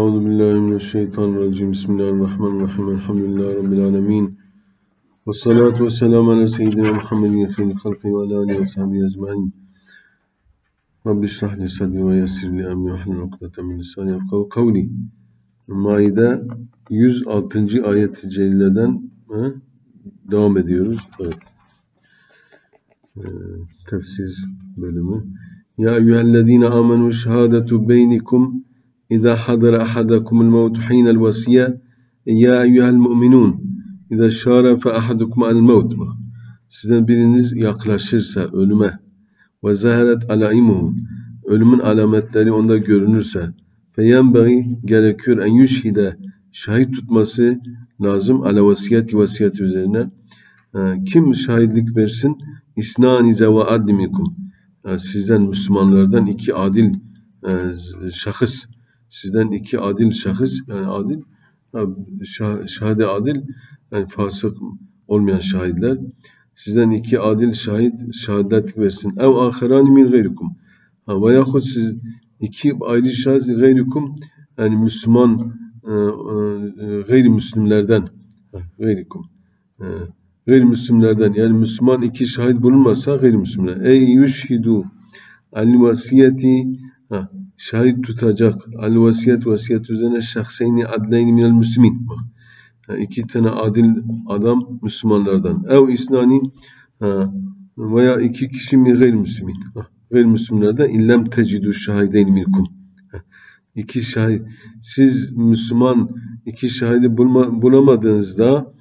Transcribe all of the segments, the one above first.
Euzu billahi mineşşeytanirracim. Bismillahirrahmanirrahim. Elhamdülillahi rabbil alamin. Ve salatu vesselam ala seyyidina Muhammedin hayrin halqi ve ala alihi ve sahbihi ecmaîn. Rabbi şrah li sadri ve yessir li emri ve hlul ukdeten min lisani yefkahu kavli. Maide 106. ayet-i celileden he, devam ediyoruz. Evet. Ee, tefsir bölümü. Ya eyyühellezine amenu şehadetu beynikum إذا حضر أحدكم الموت حين الوصية يا أيها المؤمنون إذا شارف أحدكم الموت Sizden biriniz yaklaşırsa ölüme ve zaharet alaimuhu ölümün alametleri onda görünürse feyenbeği gerekiyor en yüşhide şahit tutması lazım ala vasiyeti vasiyet üzerine ee, kim şahitlik versin isnani zeva adlimikum ee, sizden Müslümanlardan iki adil e, şahıs sizden iki adil şahıs yani adil şah, şahide adil yani fasık olmayan şahitler sizden iki adil şahit şehadet versin. Ev ahiran min gayrikum. Ha, veyahut siz iki ayrı şahit gayrikum yani Müslüman e, e, gayrimüslimlerden gayrikum e, gayrimüslimlerden yani Müslüman iki şahit bulunmasa gayrimüslimler. Ey yüşhidu al vasiyeti ha, şahit tutacak al vasiyet vasiyet üzerine şahseyni adleyni minel müslimin. Yani iki tane adil adam Müslümanlardan. Ev isnani veya iki kişi mi gayrimüslimin? Gayrimüslimlerden illem tecidü şahideyni minkum. İki şahit. Siz Müslüman iki şahidi bulma, bulamadığınızda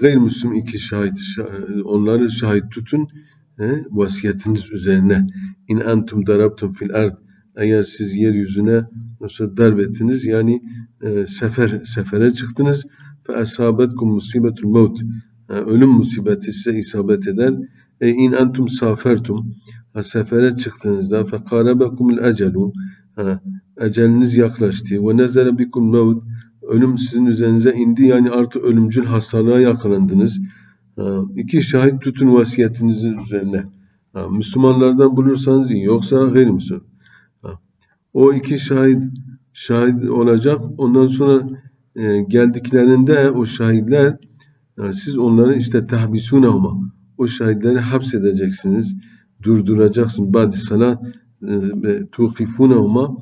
gayrimüslim iki şahit onları şahit tutun vasiyetiniz üzerine. İn entum darabtum fil ard eğer siz yeryüzüne nasıl darbettiniz yani e, sefer sefere çıktınız. Fe esabetkum musibetul maut. Ölüm musibeti size isabet eder. E in entum safertum. Ha, sefere çıktığınızda fe karabekumul ecelu eceliniz yaklaştı. Ve nezere bikum maut. Ölüm sizin üzerinize indi yani artık ölümcül hastalığa yakalandınız. İki şahit tutun vasiyetinizin üzerine. Müslümanlardan bulursanız iyi yoksa gayrimüslim o iki şahit şahit olacak. Ondan sonra e, geldiklerinde o şahitler yani siz onları işte tahbisunahuma o şahitleri hapsedeceksiniz. Durduracaksın. Badi salat e, tuqifunahuma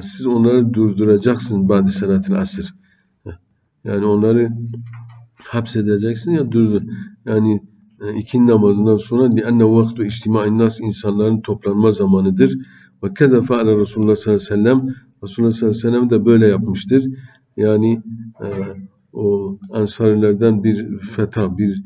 siz onları durduracaksınız. Badi salatil asr. Yani onları hapsedeceksin ya durdur. Yani e, ikindi namazından sonra li'enne vaktu içtima'in nas insanların toplanma zamanıdır ve keze feale Resulullah sallallahu aleyhi ve sellem Resulullah sallallahu aleyhi ve sellem de böyle yapmıştır. Yani e, o ansarilerden bir feta, bir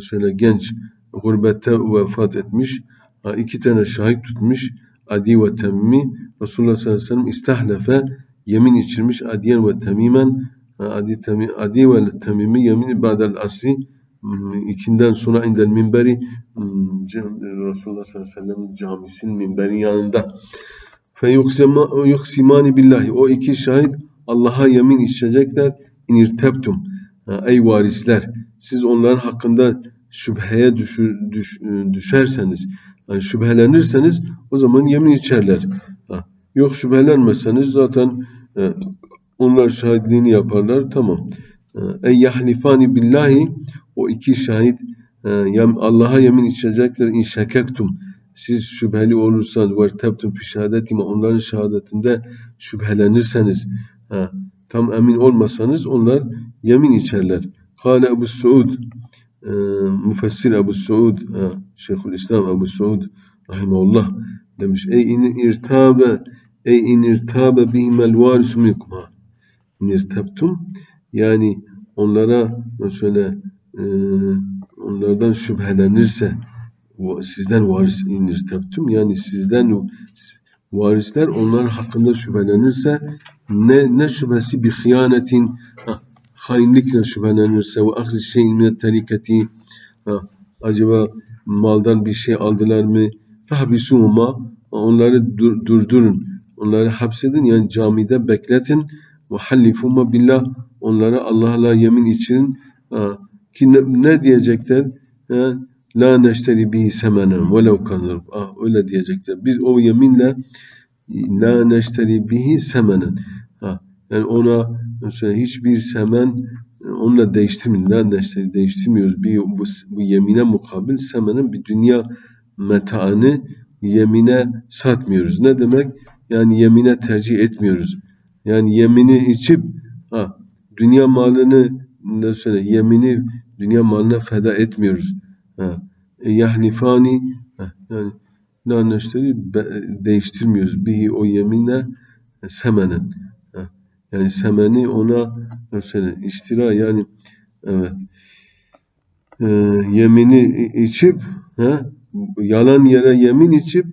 şöyle genç gurbette vefat etmiş. Ha, iki tane şahit tutmuş. Adi ve Temmi Resulullah sallallahu aleyhi ve sellem istahlefe yemin içirmiş adiyen ve temimen adi, temi, adi ve temimi yemin ba'del asri ikinden sonra indel minberi Resulullah sallallahu aleyhi ve sellem camisinin minberin yanında. Fe yuksimani billahi. O iki şahit Allah'a yemin içecekler. İnirtebtum ey varisler siz onların hakkında şüpheye düşür, düş, düşerseniz yani şüphelenirseniz o zaman yemin içerler. Yok şüphelenmeseniz zaten e, onlar şahitliğini yaparlar. Tamam. Ey yahlifani billahi o iki şahit e, Allah'a yemin içecekler. İn şekektum. Siz şüpheli olursanız ve tebtum fi şehadetime onların şehadetinde şüphelenirseniz ha, tam emin olmasanız onlar yemin içerler. Kale Ebu Suud e, müfessir Ebu Suud e, Şeyhül İslam Ebu Suud rahimahullah demiş ey in irtabe ey in irtabe bihimel varisu minkum. Ha yani onlara e, onlardan şüphelenirse sizden varis inirtebtum yani sizden varisler onlar hakkında şüphelenirse ne ne şüphesi bir hıyanetin hainlikle şüphelenirse ve ahzi şeyin min tarikati acaba maldan bir şey aldılar mı? Fahbisuhuma onları dur, durdurun. Onları hapsedin yani camide bekletin. Ve hallifuma billah onlara Allah'la yemin için ki ne, ne diyecekler? La neşteri bihi semenen velev kanır. Ah öyle diyecekler. Biz o yeminle la neşteri bihi semenen. Ha, Yani ona mesela hiçbir semen onunla değiştirmiyoruz. La neşteri değiştirmiyoruz. Bir, bu, bu yemine mukabil semenin bir dünya metaını yemine satmıyoruz. Ne demek? Yani yemine tercih etmiyoruz. Yani yemini içip ha, dünya malını ne söyle yemini dünya malına feda etmiyoruz. Ha. E, yahnifani ha, yani la neşteri değiştirmiyoruz. Bihi o yemine semenen. Ha. Yani semeni ona mesela iştira yani evet e, yemini içip ha, yalan yere yemin içip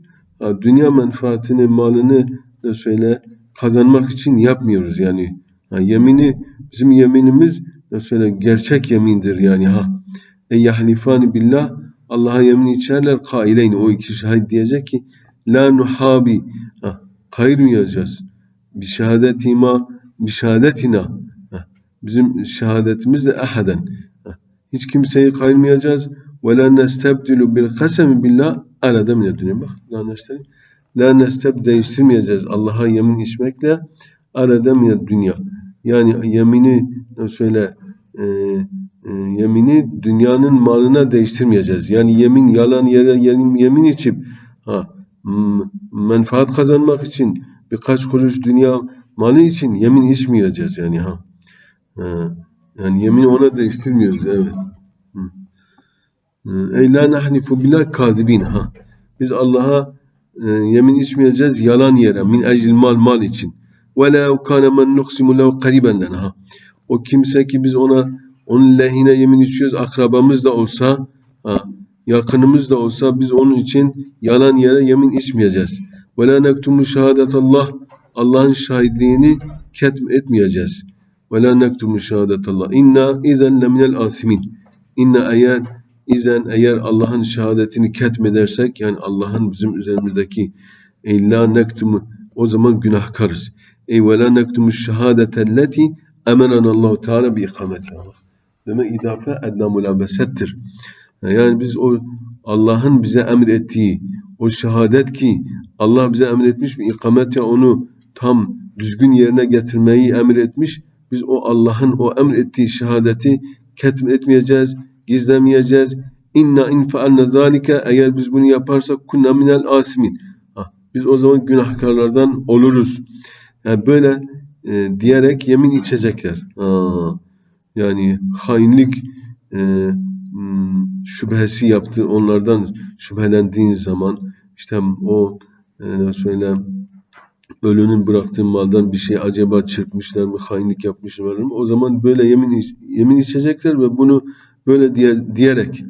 dünya menfaatini malını da söyle kazanmak için yapmıyoruz yani ha, yemini bizim yeminimiz da söyle gerçek yemindir yani ha. E yahlifani billah Allah'a yemin içerler kaileyn o iki şahit diyecek ki la nuhabi. Ha, kayırmayacağız bir şehadetima bir şehadetina. Bizim şehadetimizle ahaden hiç kimseyi kayırmayacağız. Ve la nestebdilu bil kasemi billah. Arada mine dünya bak la nestebdilu La nesteb değiştirmeyeceğiz Allah'a yemin içmekle. Arada mine dünya. Yani yemini söyle e, e, yemini dünyanın malına değiştirmeyeceğiz. Yani yemin yalan yere yemin, yemin içip ha, menfaat kazanmak için birkaç kuruş dünya malı için yemin içmeyeceğiz yani ha. ha. Yani yemin ona değiştirmiyoruz evet. Ey la nahnifu billah kadibin ha. Biz Allah'a e, yemin içmeyeceğiz yalan yere min ecil mal mal için. Ve la kana men nuqsimu lehu qariban lana. O kimse ki biz ona onun lehine yemin içiyoruz akrabamız da olsa ha, yakınımız da olsa biz onun için yalan yere yemin içmeyeceğiz. Ve la nektumu Allah Allah'ın şahitliğini ketm etmeyeceğiz. Ve la nektumu Allah. İnna izen leminel asimin. İnna eğer izen eğer Allah'ın şehadetini ketmedersek yani Allah'ın bizim üzerimizdeki illa nektumu o zaman günahkarız. Ey ve la nektumu şehadetelleti emenanallahu teala bi ikameti. Demek idafe edna mulabesettir. Yani biz o Allah'ın bize emrettiği o şehadet ki Allah bize emretmiş bir ikamete onu tam düzgün yerine getirmeyi emretmiş. Biz o Allah'ın o emrettiği şehadeti ketm etmeyeceğiz, gizlemeyeceğiz. İnna in faalna zalike eğer biz bunu yaparsak kunna minel asimin. Biz o zaman günahkarlardan oluruz. Yani böyle e, diyerek yemin içecekler. Ha, yani hainlik e, hmm, şüphesi yaptı onlardan şüphelendiğin zaman işte o e, söyle ölünün bıraktığı maldan bir şey acaba çırpmışlar mı, hainlik yapmışlar mı? O zaman böyle yemin yemin içecekler ve bunu böyle diye, diyerek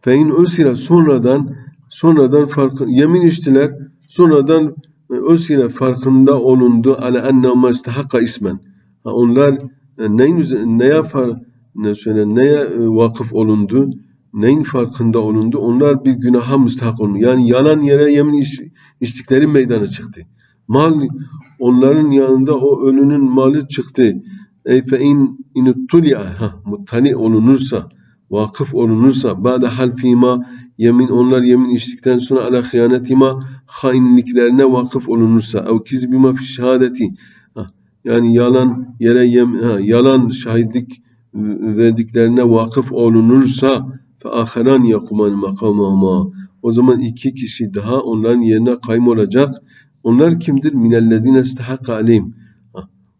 fein usira sonradan sonradan farkı yemin içtiler sonradan usira farkında olundu. Ala enne mestahaka ismen. Onlar e, neyin neye far, ne söyle neye vakıf olundu neyin farkında olundu? Onlar bir günaha müstahak olundu. Yani yalan yere yemin iç, içtikleri meydana çıktı. Mal onların yanında o ölünün malı çıktı. Ey fe in inuttuli'a muttali olunursa vakıf olunursa ba'de halfima yemin onlar yemin içtikten sonra ala hıyanetima hainliklerine vakıf olunursa ev kizbima fi şehadeti yani yalan yere yem, ha, yalan şahitlik verdiklerine vakıf olunursa fe ahiran yakuman makamama o zaman iki kişi daha onların yerine kaym olacak onlar kimdir? Minellezine istahakka aleyhim.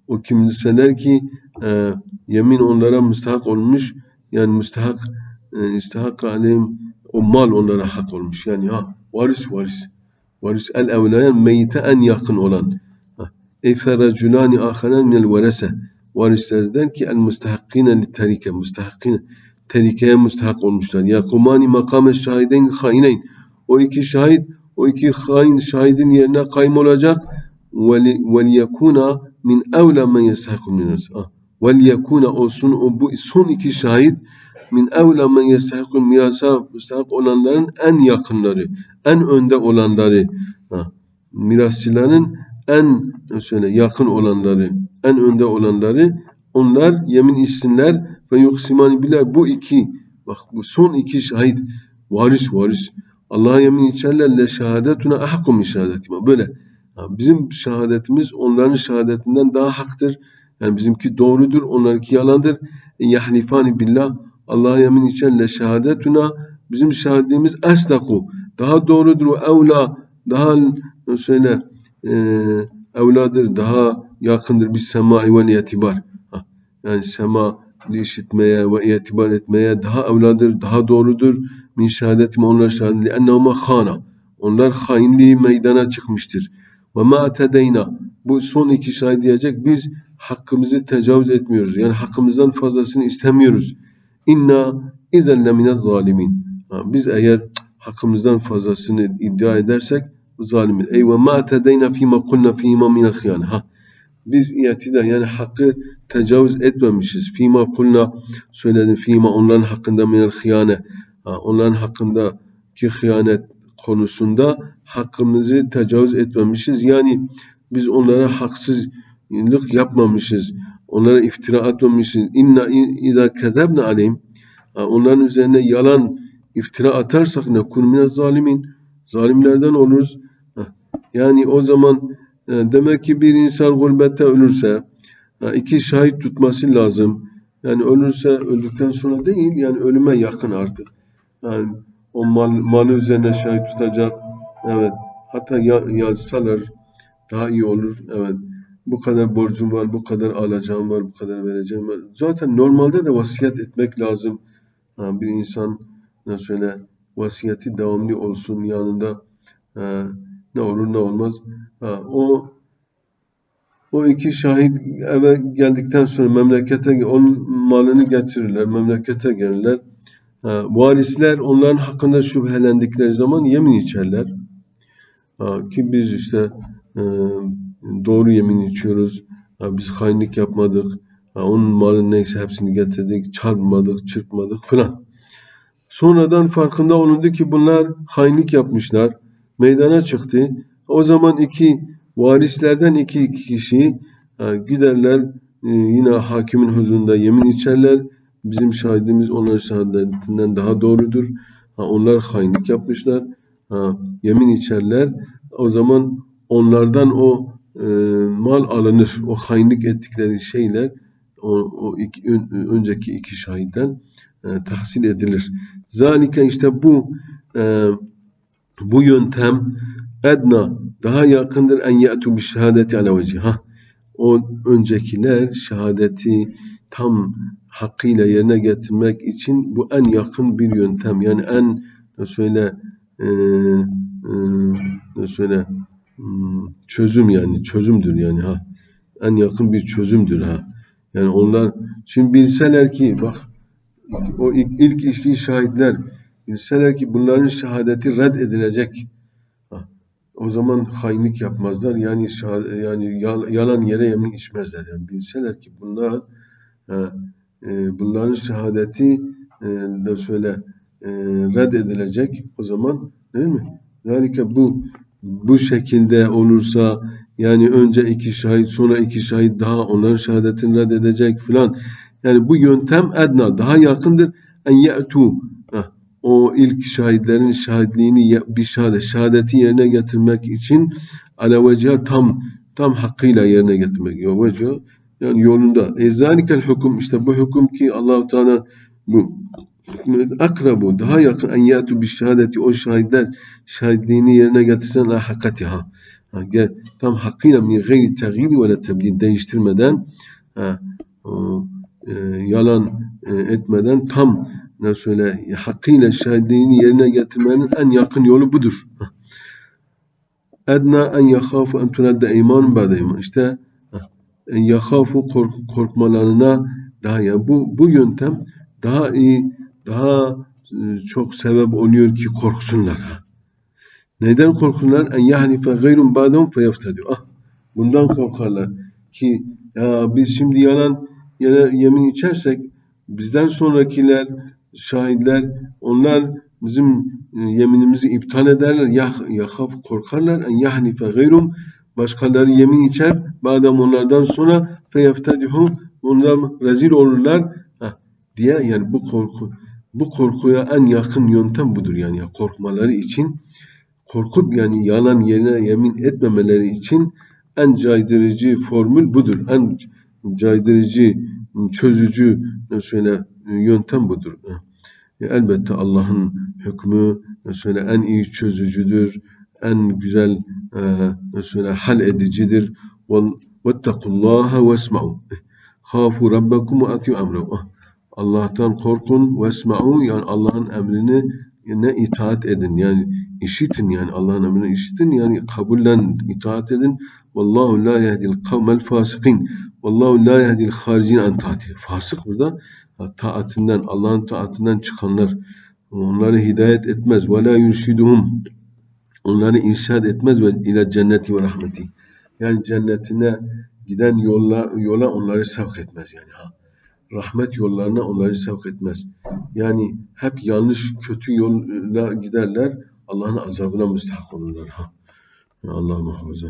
O kimseler ki e, yemin onlara müstahak olmuş yani müstehak e, istehak aleyhim o mal onlara hak olmuş. Yani ha varis varis. Varis el evlayan meyite en yakın olan. Ey feraculani aharen minel verese. Varislerden ki el müstehakkine li terike. Müstehakkine. Terikeye müstehak olmuşlar. Yakumani makame şahiden haineyn. O iki şahit, o iki hain şahidin yerine kaym olacak. Ve liyekuna min evla men yestehakun minus. Ah vel olsun o bu son iki şahit min evla men yestahikul mirasa müstahak olanların en yakınları, en önde olanları, ha, mirasçıların en söyle yakın olanları, en önde olanları onlar yemin içsinler. Ve yuksiman biler bu iki bak bu son iki şahit varis varis. Allah'a yemin içerler le şehadetuna ahakku min böyle ha, bizim şehadetimiz onların şehadetinden daha haktır. Yani bizimki doğrudur, onlarınki yalandır. E, yahlifani billah Allah'a yemin için le şehadetuna bizim şahadetimiz esdaku daha doğrudur ve evla daha söyle e, evladır daha yakındır bir semai ve itibar. Yani sema işitmeye ve itibar etmeye daha evladır, daha doğrudur. Min şehadetim onlar şahadeti. Ennehuma khana. Onlar hainliği meydana çıkmıştır. Ve ma tedeyna. Bu son iki şahit diyecek. Biz hakkımızı tecavüz etmiyoruz. Yani hakkımızdan fazlasını istemiyoruz. İnna izen lemine zalimin. Biz eğer hakkımızdan fazlasını iddia edersek zalimin. Ey ve ma tedeyna fîme kulna fîme minel hıyâne. Ha. Biz iyatida yani hakkı tecavüz etmemişiz. Fîma kulna söyledim. Fîma onların hakkında minel hıyâne. Ha, onların hakkındaki hıyanet konusunda hakkımızı tecavüz etmemişiz. Yani biz onlara haksızlık yapmamışız. Onlara iftira atmamışız. İnna idâ kezebne aleyhim. Onların üzerine yalan iftira atarsak ne kun mine zalimin. Zalimlerden oluruz. Yani o zaman e, demek ki bir insan gurbette ölürse iki şahit tutması lazım. Yani ölürse öldükten sonra değil yani ölüme yakın artık. Yani o mal, malı üzerine şahit tutacak. Evet. Hatta yazsalar daha iyi olur. Evet. Bu kadar borcum var, bu kadar alacağım var, bu kadar vereceğim var. Zaten normalde de vasiyet etmek lazım. Bir insan ne söyle vasiyeti devamlı olsun yanında ne olur ne olmaz. O o iki şahit eve geldikten sonra memlekete onun malını getirirler, memlekete gelirler. Ha, varisler onların hakkında şüphelendikleri zaman yemin içerler. Ki biz işte e, doğru yemin içiyoruz. Biz hainlik yapmadık. Onun malı neyse hepsini getirdik. Çarpmadık, çırpmadık falan. Sonradan farkında olundu ki bunlar hainlik yapmışlar. Meydana çıktı. O zaman iki varislerden iki kişi giderler e, yine hakimin huzurunda yemin içerler bizim şahidimiz onların şahadetinden daha doğrudur. Onlar hainlik yapmışlar. Yemin içerler. O zaman onlardan o e, mal alınır. O hainlik ettikleri şeyler o, o iki, ön, önceki iki şahitten e, tahsil edilir. Zalike işte bu e, bu yöntem edna daha yakındır en ya'tu bi şehadeti ala vecih. Ha, o öncekiler şehadeti tam hakkıyla yerine getirmek için bu en yakın bir yöntem. Yani en söyle e, e, söyle çözüm yani çözümdür yani ha. En yakın bir çözümdür ha. Yani onlar şimdi bilseler ki bak o ilk, ilk ilk şahitler bilseler ki bunların şehadeti red edilecek. Ha. O zaman hainlik yapmazlar. Yani şahade, yani yalan yere yemin içmezler. Yani bilseler ki bunlar ha, e, bunların şehadeti e, de söyle e, reddedilecek o zaman değil mi? Yani bu bu şekilde olursa yani önce iki şahit sonra iki şahit daha onların şehadetini reddedecek filan. Yani bu yöntem edna daha yakındır. En ye'tu o ilk şahitlerin şahitliğini bir şehadet, şehadeti yerine getirmek için ala tam tam hakkıyla yerine getirmek. Yo yani yolunda. E zalikel hukum işte bu hukum ki Allahu Teala bu akrabu daha yakın en yatu bir şehadeti o şahitler şahitliğini yerine getirsen la hakatiha. Ha, gel, tam hakkıyla min gayri tagir ve tebdil değiştirmeden ha, e, yalan e, etmeden tam ne söyle hakkıyla şahitliğini yerine getirmenin en yakın yolu budur. Edna en yakhafu en tunadde iman ba'de iman. İşte yakafu kork, korkmalarına daha yani bu bu yöntem daha iyi daha e, çok sebep oluyor ki korksunlar. Ha. Neden korkunlar? En yahnife gayrun ba'dum feyeftedi. Ah, bundan korkarlar ki ya biz şimdi yalan yemin içersek bizden sonrakiler şahitler onlar bizim e, yeminimizi iptal ederler. Yah, yakaf korkarlar en yahnife gayrum başkaları yemin içer. Badem onlardan sonra feyeftedihu ondan rezil olurlar Heh, diye yani bu korku bu korkuya en yakın yöntem budur yani korkmaları için korkup yani yalan yerine yemin etmemeleri için en caydırıcı formül budur. En caydırıcı, çözücü söyle yöntem budur. E, elbette Allah'ın hükmü söyle en iyi çözücüdür, en güzel e, söyle hal edicidir. Vettekullaha vesma'u. Khafu rabbakum ve atiyu emrehu. Allah'tan korkun vesma'u yani Allah'ın emrini ne itaat edin yani işitin yani Allah'ın emrini işitin yani kabullen itaat edin. Vallahu la yehdil kavmel fasikin. Vallahu la yehdil haricin an taati. Fasık burada taatinden Allah'ın taatinden çıkanlar onları hidayet etmez. Ve la yurşiduhum onları irşad etmez ve ile cenneti ve rahmeti. Yani cennetine giden yolla, yola onları sevk etmez yani ha. Rahmet yollarına onları sevk etmez. Yani hep yanlış, kötü yolla giderler. Allah'ın azabına müstahak olurlar ha. Allah muhafaza.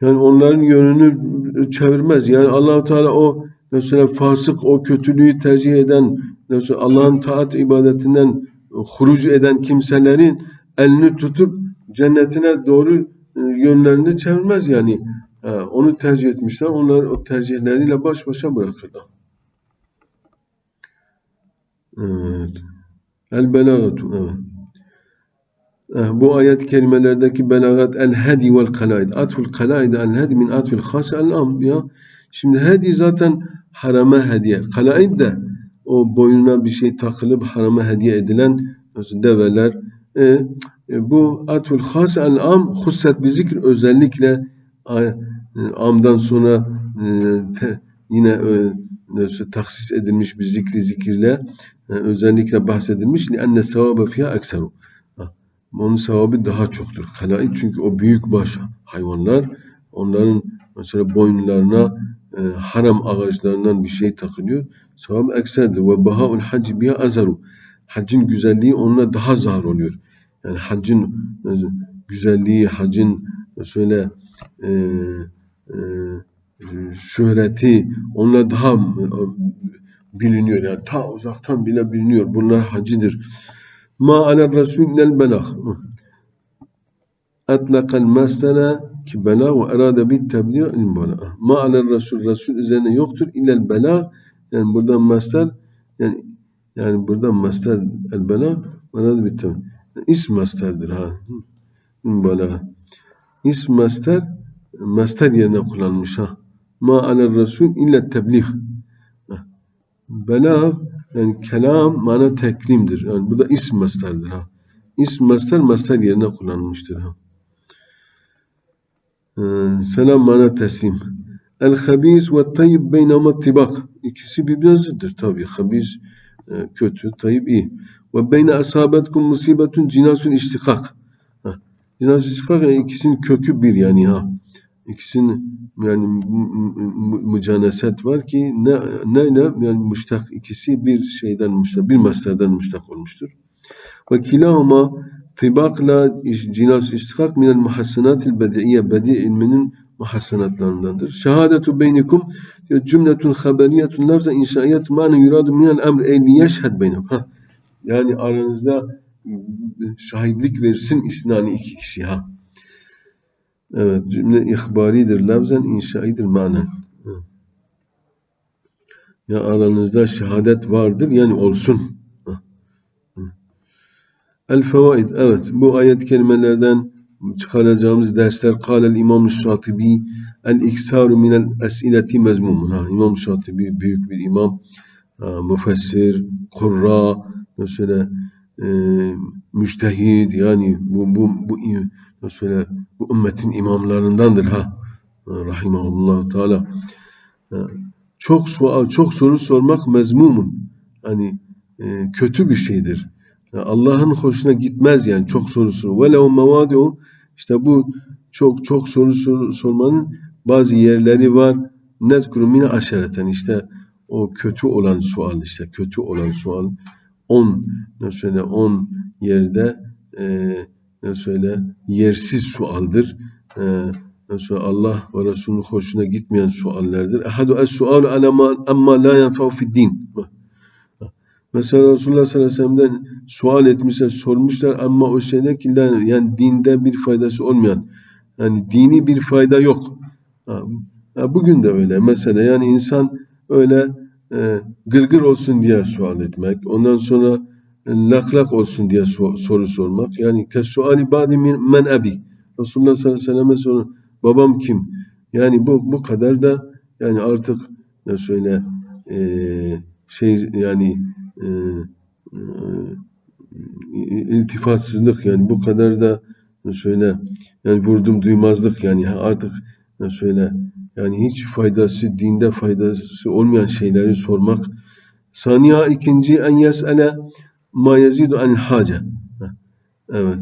Yani onların yönünü çevirmez. Yani Allahu Teala o mesela fasık, o kötülüğü tercih eden, mesela Allah'ın taat ibadetinden huruc eden kimselerin elini tutup cennetine doğru e, yönlerini çevirmez yani. Onu tercih etmişler. Onlar o tercihleriyle baş başa bırakırlar. Evet. El belagatu. Evet. Bu ayet kelimelerdeki belagat el hedi vel kalaid. Atful kalaid el hedi min atfil khas el am. Ya. Şimdi hedi zaten harama hediye. Kalaid de o boynuna bir şey takılıp harama hediye edilen develer. E, e, bu atful khas el am husset bir zikir özellikle amdan sonra e, te, yine e, taksis edilmiş bir zikri zikirle e, özellikle bahsedilmiş. لِأَنَّ السَّوَابَ فِيهَا اَكْسَرُ onun sevabı daha çoktur. Kalaid çünkü o büyük baş hayvanlar onların mesela boynlarına e, haram ağaçlarından bir şey takılıyor. Sevabı ekserdir. Ve bahaul hac biha azaru. Hacın güzelliği onunla daha zahar oluyor. Yani hacın e, güzelliği, hacın şöyle e, e, şöhreti onunla daha e, biliniyor. Yani ta uzaktan bile biliniyor. Bunlar hacıdır. Ma alel rasul nel belag. Atlakal masdere ki belag ve erade bit tebliğ il belag. Ma alel rasul rasul üzerine yoktur illel belag. Yani buradan masder yani yani buradan masder el belag ve erade bit tebliğ. İsm masderdir ha. Belag. İsm masder masder yerine kullanmış ha. Ma alel rasul illa tebliğ. Belag yani kelam mana teklimdir. Yani bu da isim mastardır ha. İsim mastar mastar yerine kullanılmıştır ha. Ee, selam mana teslim. El habis ve tayyib beynama tibak. İkisi birbirine zıttır tabi. Habis e, kötü, tayyib iyi. Ve beyne asabetkum musibetun cinasun iştikak. Cinasun iştikak yani ikisinin kökü bir yani ha. İkisinin yani mücaneset var ki ne neyle yani müştak ikisi bir şeyden müştak bir mastardan müştak olmuştur. Ve kilahuma tibakla cinas istikak minel muhassinatil bedi'iyye bedi ilminin muhassanatlarındandır. Şehadetu beynikum cümletun haberiyetun lafza inşaiyet mani yuradu minel emr ey liyeşhed beynikum. Yani aranızda şahitlik versin isnani iki kişi ha. Evet, cümle ihbaridir lafzen, inşaidir manen. Ya aranızda şehadet vardır, yani olsun. El fevaid, evet, bu ayet kelimelerden çıkaracağımız dersler, kâlel İmam-ı Şatibi, el iksaru minel esileti mezmumun. Ha, İmam Şatibi büyük bir imam, ha, müfessir, kurra, mesela e, müştehid, yani bu, bu, bu Mesela bu ümmetin imamlarındandır ha. Rahimahullah Teala. Çok sual, çok soru sormak mezmumun. Hani e, kötü bir şeydir. Allah'ın hoşuna gitmez yani çok soru sor. Ve lehu mevadiu işte bu çok çok soru sor, sormanın bazı yerleri var. Nezkuru mine aşereten işte o kötü olan sual işte kötü olan sual 10 mesela 10 yerde e, söyle yersiz sualdır. Sonra Allah ve Resulünün hoşuna gitmeyen suallerdir. Ehadu es sualu alama amma la yenfa'u fid din. Mesela Resulullah sallallahu aleyhi ve sellem'den sual etmişler, sormuşlar ama o şeyde ki yani dinde bir faydası olmayan, yani dini bir fayda yok. Bugün de öyle. Mesela yani insan öyle e, gırgır olsun diye sual etmek, ondan sonra e, lak lak olsun diye so- soru sormak. Yani kesuali badi min men abi. Resulullah sallallahu aleyhi ve sellem'e. Babam kim? Yani bu bu kadar da yani artık ne söyle e, şey yani e, e, iltifatsızlık yani bu kadar da ne söyle yani vurdum duymazlık yani artık ne söyle yani hiç faydası dinde faydası olmayan şeyleri sormak. Saniye ikinci en yes'ele ma yezidu anil hace. Evet.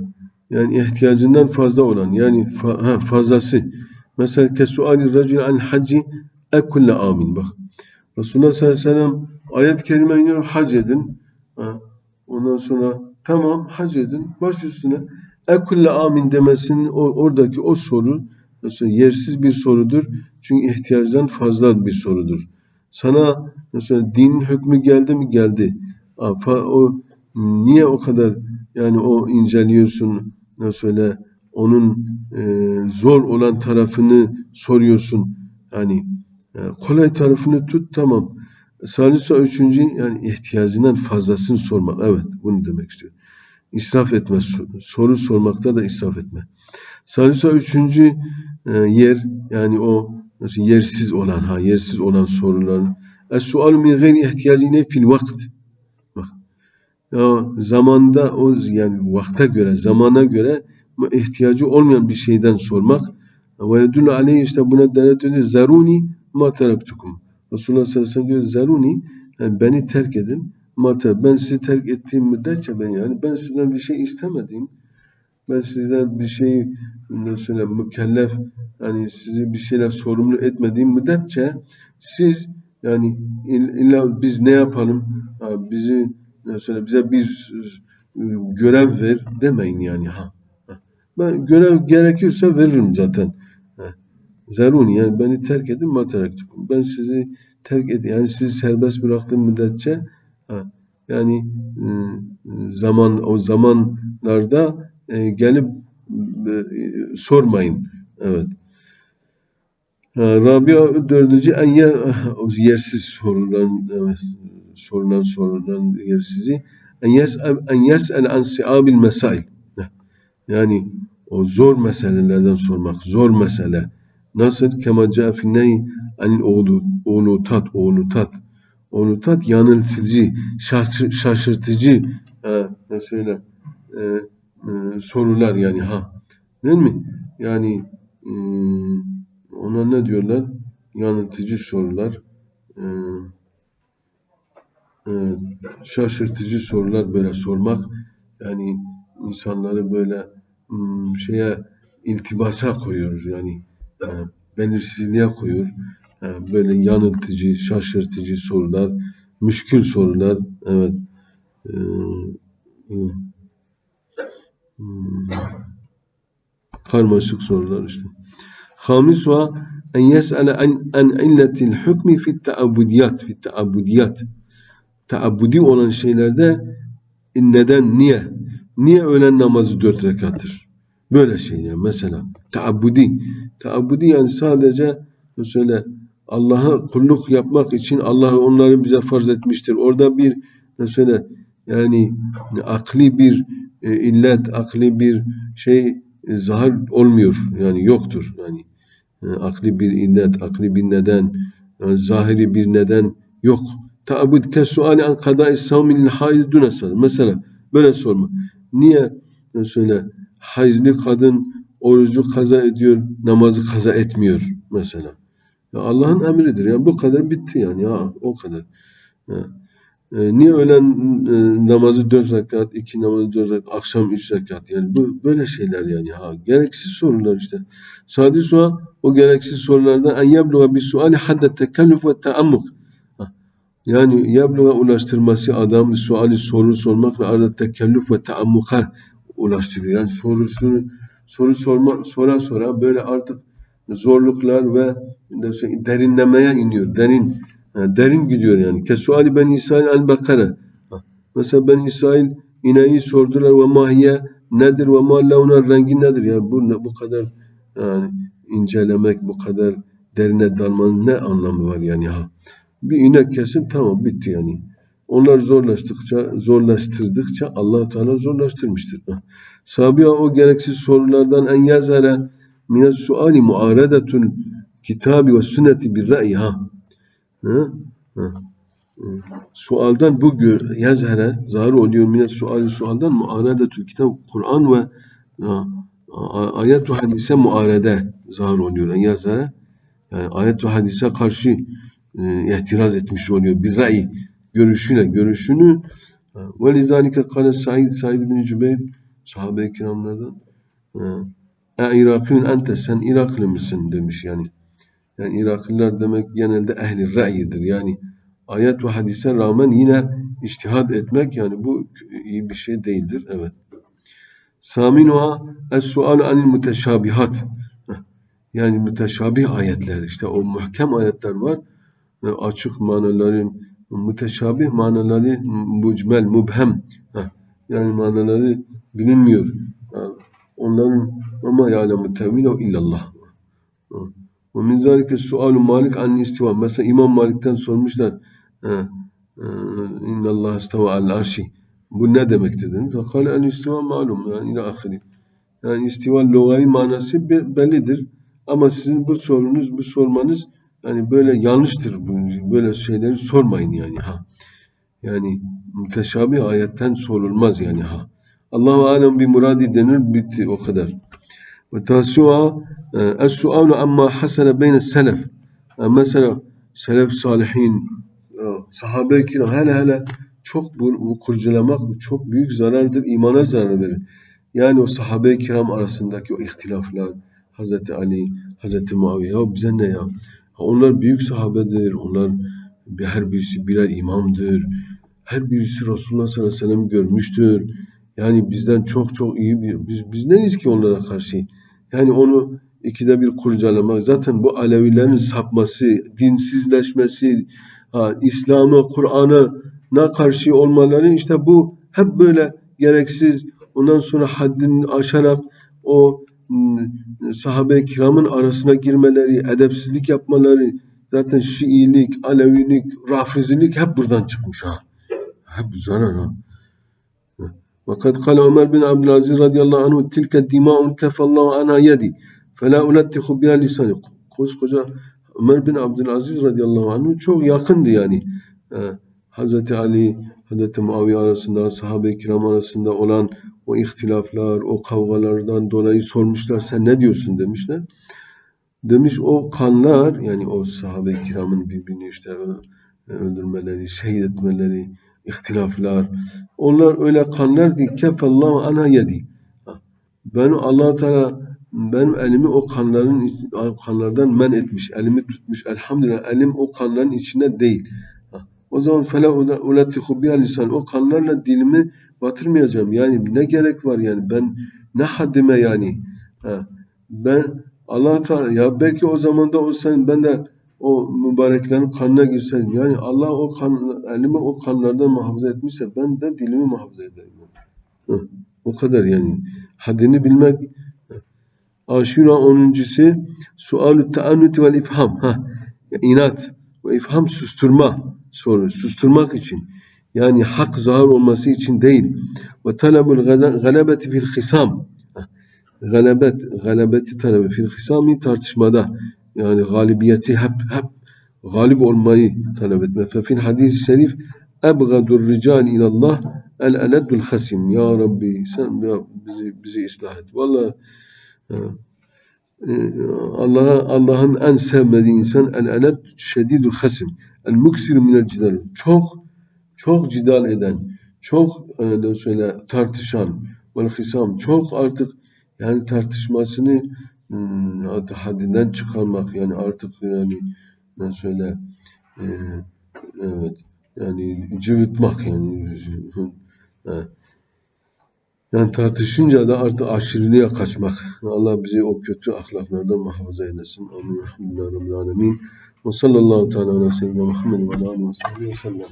Yani ihtiyacından fazla olan yani fa- ha, fazlası. Mesela kesuali racül an hacci ekulle amin. Bak Resulullah sallallahu aleyhi ve sellem ayet-i iniyor hac edin. Ha. Ondan sonra tamam hac edin. Baş üstüne ekulle amin demesinin o, oradaki o soru mesela yersiz bir sorudur. Çünkü ihtiyacdan fazla bir sorudur. Sana mesela din hükmü geldi mi? Geldi. Ha, fa- o niye o kadar yani o inceliyorsun ne söyle onun e, zor olan tarafını soruyorsun. Yani e, kolay tarafını tut tamam. Salisa üçüncü yani ihtiyacından fazlasını sormak. Evet bunu demek istiyorum. İsraf etme. so- Soru sormakta da israf etme. Salisa üçüncü e, yer yani o nasıl yersiz olan ha yersiz olan soruların. Es-sual min gayri ihtiyacine fil vakt. Zamanda o yani vakte göre, zamana göre ihtiyacı olmayan bir şeyden sormak ve yedullu aleyhi işte buna delalet ediyor. Zaruni ma teraktukum. Resulullah sallallahu aleyhi ve sellem diyor zaruni yani beni terk edin. Ma ben sizi terk ettiğim müddetçe ben yani ben sizden bir şey istemedim. Ben sizden bir şey mesela mükellef yani sizi bir şeyler sorumlu etmediğim müddetçe siz yani ill- illa biz ne yapalım bizi mesela bize bir e, görev ver demeyin yani ha. Ben görev gerekirse veririm zaten. Zeruni yani beni terk edin ma teraktukum. Ben sizi terk edin yani sizi serbest bıraktığım müddetçe ha, yani e, zaman o zamanlarda e, gelip e, sormayın. Evet. Ha, Rabia dördüncü en yersiz sorulan evet, sorulan sorulan yersizi en yes en yes'el an si'abil mesail. Yani o zor meselelerden sormak, zor mesele. Nasıl? Kema ca'a finney anil oğlu, oğlutat, oğlutat. Oğlutat yanıltıcı, şaşır- şaşırtıcı, ha, nasıl öyle, e, e, sorular yani ha. Değil mi? Yani e, ona ne diyorlar? Yanıltıcı sorular. E, e, şaşırtıcı sorular böyle sormak. Yani insanları böyle hmm, şeye iltibasa koyuyor yani e, belirsizliğe koyuyor. E, böyle yanıltıcı, şaşırtıcı sorular, müşkül sorular. Evet. E, hmm, karmaşık sorular işte. Hamisva en yes'ale an illetil hükmi fit teabbudiyat, fit teabbudiyat. Teabbudi olan şeylerde neden, niye? Niye öğlen namazı dört rekattır? Böyle şey yani mesela. Teabbudi. Teabbudi yani sadece mesela Allah'a kulluk yapmak için Allah onları bize farz etmiştir. Orada bir mesela yani akli bir e, illet, akli bir şey e, zahir olmuyor. Yani yoktur. Yani e, akli bir illet, akli bir neden, yani zahiri bir neden yok. Ta'bud kesuali an kadai savmil hayz dune Mesela böyle sorma. Niye e, söyle hayızlı kadın orucu kaza ediyor, namazı kaza etmiyor mesela. Ya Allah'ın emridir. Yani bu kadar bitti yani ya o kadar. Ya. E, niye öğlen e, namazı dört rekat, iki namazı dört rekat, akşam üç rekat yani bu böyle şeyler yani ha gereksiz sorular işte. Sadi sual o gereksiz sorulardan en yebluğa bir suali hadde tekellüf ve teammuk. Yani yebluğa ulaştırması adam suali soru sormak ve arada tekellüf ve teammuka ulaştırıyor. Yani sorusunu soru sorma sora sora böyle artık zorluklar ve derinlemeye iniyor. Derin Ha, derin gidiyor yani. Kesuali ben İsrail el Bakara. Ha, Mesela ben İsrail ineği sordular ve mahiye nedir ve ma launa rengi nedir? Yani bu bu kadar yani incelemek, bu kadar derine dalmanın ne anlamı var yani ha? Bir inek kesin tamam bitti yani. Onlar zorlaştıkça, zorlaştırdıkça allah Teala zorlaştırmıştır. Sabiha o gereksiz sorulardan en yazare mines suali muaredetul kitabi ve sünneti bir ra'yi ha. Ha? Ha. Sualdan bu gör, yazhere zahir oluyor mines suali sualdan muaredetül kitap Kur'an ve ayet ve hadise muarede zahir oluyor. En yazhere yani ayet ve hadise karşı e, ihtiraz etmiş oluyor. Bir ra'yi görüşüne, görüşünü ve lizalike kale Said, Said bin Cübeyr sahabe-i kiramlardan e Irak'ın ente sen Iraklı mısın demiş yani. Yani Iraklılar demek genelde ehli ra'yidir. Yani ayet ve hadise rağmen yine iştihad etmek yani bu iyi bir şey değildir. Evet. Saminuha es-sual anil muteşabihat. Yani müteşabih ayetler işte o muhkem ayetler var. Açık manaları, müteşabih manaları mucmel, mubhem. Yani manaları bilinmiyor. Onların ama ya'lemu tevilo illallah. Ve min zalike sualu Malik an istiva. Mesela İmam Malik'ten sormuşlar. İnna Allah isteva al arşi. Bu ne demektir dedim. Fakale el istiva malum. Yani ila ahiri. Yani istiva logayı manası bellidir. Ama sizin bu sorunuz, bu sormanız yani böyle yanlıştır. Böyle şeyleri sormayın yani ha. Yani müteşabih ayetten sorulmaz yani ha. Allahu alem bir muradi denir bitti o kadar. Ve tasu'a es-sualu amma hasene beyne selef. Mesela selef salihin sahabe-i kiram hele hele çok bu, bu kurcalamak çok büyük zarardır. imana zarar verir. Yani o sahabe-i kiram arasındaki o ihtilaflar Hazreti Ali, Hazreti Muaviye bize ne ya? Onlar büyük sahabedir. Onlar her birisi birer imamdır. Her birisi Resulullah sallallahu aleyhi ve sellem görmüştür. Yani bizden çok çok iyi bir, biz, biz neyiz ki onlara karşı? Yani onu ikide bir kurcalamak. Zaten bu Alevilerin sapması, dinsizleşmesi, İslam'a, Kur'an'a karşı olmaları işte bu hep böyle gereksiz ondan sonra haddini aşarak o sahabe-i kiramın arasına girmeleri, edepsizlik yapmaları, zaten Şiilik, Alevilik, Rafizilik hep buradan çıkmış ha. Hep zarar ha. وقد قال عمر بن عبد العزيز رضي الله عنه تلك الدماء كفى الله عنها يدي فلا ألتخ بها لساني koskoca Ömer bin Abdülaziz radıyallahu anh çok yakındı yani. Ee, Hazreti Ali, Hazreti Muaviye arasında, sahabe-i kiram arasında olan o ihtilaflar, o kavgalardan dolayı sormuşlar sen ne diyorsun demişler. Demiş o kanlar yani o sahabe-i kiramın birbirini işte öldürmeleri, şehit etmeleri, ihtilaflar. Onlar öyle kanlar ki kefallahu ana yedi. Ben Allah Teala benim elimi o kanların kanlardan men etmiş. Elimi tutmuş. Elhamdülillah elim o kanların içinde değil. O zaman fela ulatihu biha lisan. O kanlarla dilimi batırmayacağım. Yani ne gerek var yani ben ne haddime yani. Ha. Ben Allah Teala ya belki o zamanda olsaydım ben de o mübareklerin kanına girseydim. Yani Allah o kan, elimi o kanlardan muhafaza etmişse ben de dilimi muhafaza ederim. Hı. O kadar yani. Haddini bilmek Aşura 10.si sualü teannüt vel ifham. Ha. inat ve ifham susturma soru. Susturmak için. Yani hak zahir olması için değil. Ve talebul galebeti fil hisam. Galebet, galebeti talebi fil hisami tartışmada. Yani galibiyeti hep hep galip olmayı talep etme. Fefil hadis-i şerif ebgadur rical ilallah el eleddul hasim. Ya Rabbi sen bizi, bizi ıslah et. Vallahi e, Allah'a Allah'ın en sevmediği insan el eled şedidul hasim. El muksir minel cidal. Çok çok cidal eden, çok e, söyle tartışan, vel hisam çok artık yani tartışmasını hmm, haddinden çıkarmak yani artık yani ne söyle e, evet yani cıvıtmak yani yani tartışınca da artık aşırılığa kaçmak. Allah bizi o kötü ahlaklardan muhafaza eylesin. Amin. Elhamdülillahi Rabbil Alemin. Ve sallallahu teala ala seyyidina Muhammed ve aleyhi ve sellem.